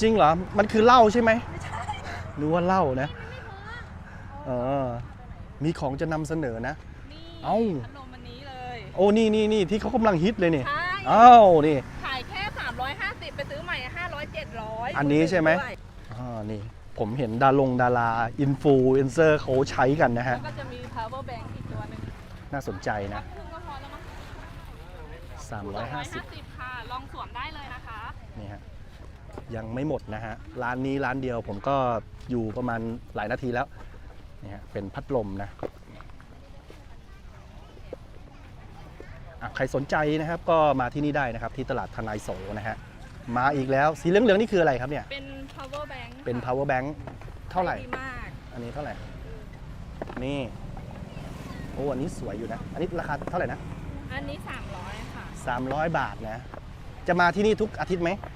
จริงเหรอ มันคือเหล้าใช่ไหมรู้ว่าเหล้านะ เออ มีของจะนำเสนอนะ นี่เอ้าพัดลมอันนี้เลยโอ้นี่นี่นี่ที่เขากำลังฮิตเลยนี่ใช่อ้าวนี่ ขายแค่ 350 ไปซื้อใหม่ 500 700อันนี้ใช่ไหม ด้วยอ่านี่ ผมเห็นดารงดาราอินฟลูเอนเซอร์เขาใช้กันนะแล้ฮะ วก็จะมี power bank อีกตัวหนึ่งน่าสนใจนันะบครึ่งก็พอแล้วมั้ง350 250ค่ะ ลองสวมได้เลยนะคะ นี่ฮะ ยังไม่หมดนะฮะ ร้านนี้ร้านเดียวผมก็อยู่ประมาณหลายนาทีแล้วนี่ฮะเป็นพัดลมนะอะใครสนใจนะครับก็มาที่นี่ได้นะครับที่ตลาดทนายโสนะฮะมาอีกแล้วสีเหลืองๆนี่คืออะไรครับเนี่ย เป็น power bank เป็นค่ะ power bank เท่าไหร่ ดีมาก อันนี้เท่าไหร่ นี่โอ้อันนี้สวยอยู่นะ อันนี้ราคาเท่าไหร่นะ อันนี้ 300ค่ะ300 บาทนะ จะมาที่นี่ทุกอาทิตย์ไหมท